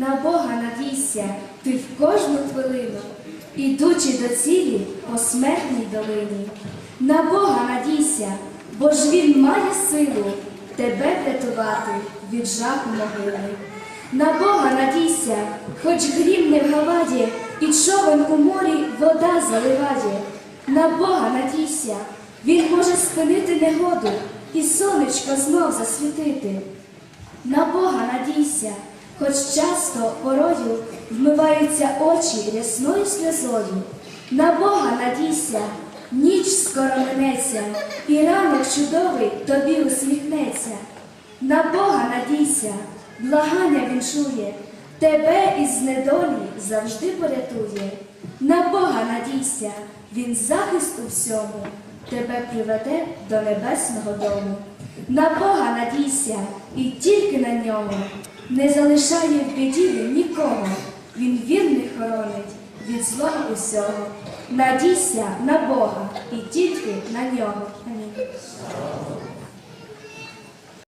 На Бога надійся ти в кожну хвилину, ідучи до цілі по смертній долині. На Бога надійся, бо ж Він має силу тебе врятувати від жаху могили. На Бога надійся, хоч грім не в гаваді, і човен у морі вода заливає. На Бога надійся, Він може спинити негоду і сонечко знов засвітити. На Бога надійся, хоч часто порою вмиваються очі рясною сльозою. На Бога надійся, ніч скоро минеться, і ранок чудовий тобі усміхнеться. На Бога надійся, благання він чує, тебе із недолі завжди порятує. На Бога надійся, він захист у всьому, тебе приведе до небесного дому. На Бога надійся і тільки на ньому. Не залишає в біді нікого. Він вірних хоронить від зла усього. Надійся на Бога і тільки на нього. Амінь.